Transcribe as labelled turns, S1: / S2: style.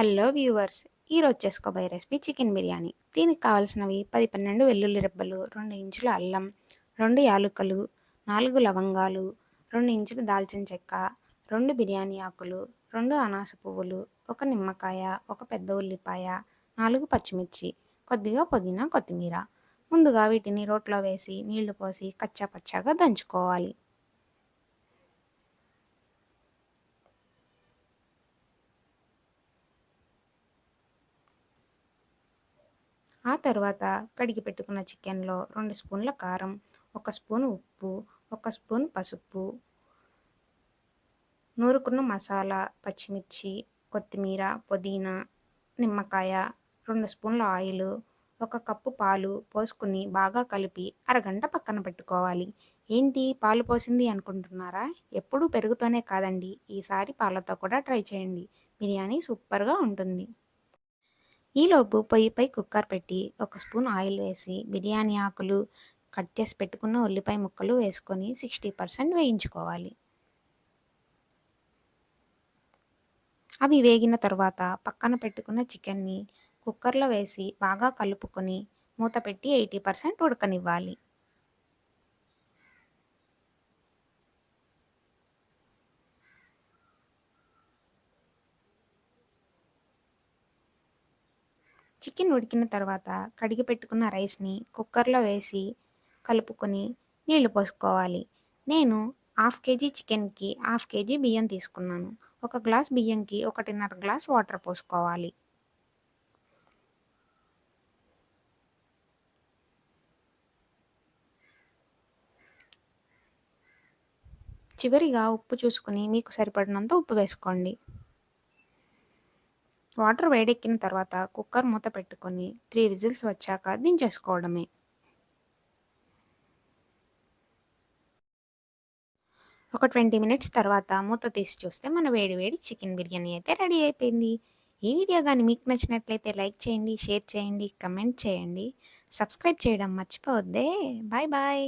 S1: Hello viewers ఈరోజు చేసుకోబోయే recipe chicken biryani. దీనికి కావాల్సినవి పది పన్నెండు వెల్లుల్లి రెబ్బలు రెండు ఇంచుల అల్లం రెండు యాలుకలు నాలుగు లవంగాలు రెండు ఇంచుల దాల్చిన చెక్క రెండు బిర్యానీ ఆకులు రెండు అనాస పువ్వులు ఒక నిమ్మకాయ ఒక పెద్ద ఉల్లిపాయ నాలుగు పచ్చిమిర్చి కొద్దిగా పుదీనా కొత్తిమీర. ముందుగా వీటిని రోట్లో వేసి నీళ్ళు పోసి కచ్చా పచ్చాగా దంచుకోవాలి. ఆ తర్వాత కడిగి పెట్టుకున్న చికెన్లో రెండు స్పూన్ల కారం ఒక స్పూన్ ఉప్పు ఒక స్పూన్ పసుపు నూరుకున్న మసాలా పచ్చిమిర్చి కొత్తిమీర పుదీనా నిమ్మకాయ రెండు స్పూన్ల ఆయిల్ ఒక కప్పు పాలు పోసుకుని బాగా కలిపి అరగంట పక్కన పెట్టుకోవాలి. ఏంటి? పాలు పోసింది అనుకుంటున్నారా? ఎప్పుడూ పెరుగుతోనే కాదండి. ఈసారి పాలతో కూడా ట్రై చేయండి. బిర్యానీ సూపర్గా ఉంటుంది. ఈలోపు పొయ్యిపై కుక్కర్ పెట్టి ఒక స్పూన్ ఆయిల్ వేసి బిర్యానీ ఆకులు కట్ చేసి పెట్టుకున్న ఉల్లిపాయ ముక్కలు వేసుకొని సిక్స్టీ పర్సెంట్ వేయించుకోవాలి. అవి వేగిన తర్వాత పక్కన పెట్టుకున్న చికెన్ని కుక్కర్లో వేసి బాగా కలుపుకొని మూత పెట్టి ఎయిటీ పర్సెంట్ ఉడకనివ్వాలి. చికెన్ ఉడికిన తర్వాత కడిగి పెట్టుకున్న రైస్ని కుక్కర్లో వేసి కలుపుకొని నీళ్ళు పోసుకోవాలి. నేను హాఫ్ కేజీ చికెన్కి హాఫ్ కేజీ బియ్యం తీసుకున్నాను. ఒక గ్లాస్ బియ్యంకి ఒకటిన్నర గ్లాస్ వాటర్ పోసుకోవాలి. చివరిగా ఉప్పు చూసుకుని మీకు సరిపడినంత ఉప్పు వేసుకోండి. వాటర్ వేడెక్కిన తర్వాత కుక్కర్ మూత పెట్టుకొని త్రీ విజిల్స్ వచ్చాక దించేసుకోవడమే. ఒక ట్వంటీ మినిట్స్ తర్వాత మూత తీసి చూస్తే మన వేడి వేడి చికెన్ బిర్యానీ అయితే రెడీ అయిపోయింది. ఈ వీడియో కానీ మీకు నచ్చినట్లయితే లైక్ చేయండి షేర్ చేయండి కమెంట్ చేయండి. సబ్స్క్రైబ్ చేయడం మర్చిపోవద్దే. Bye bye.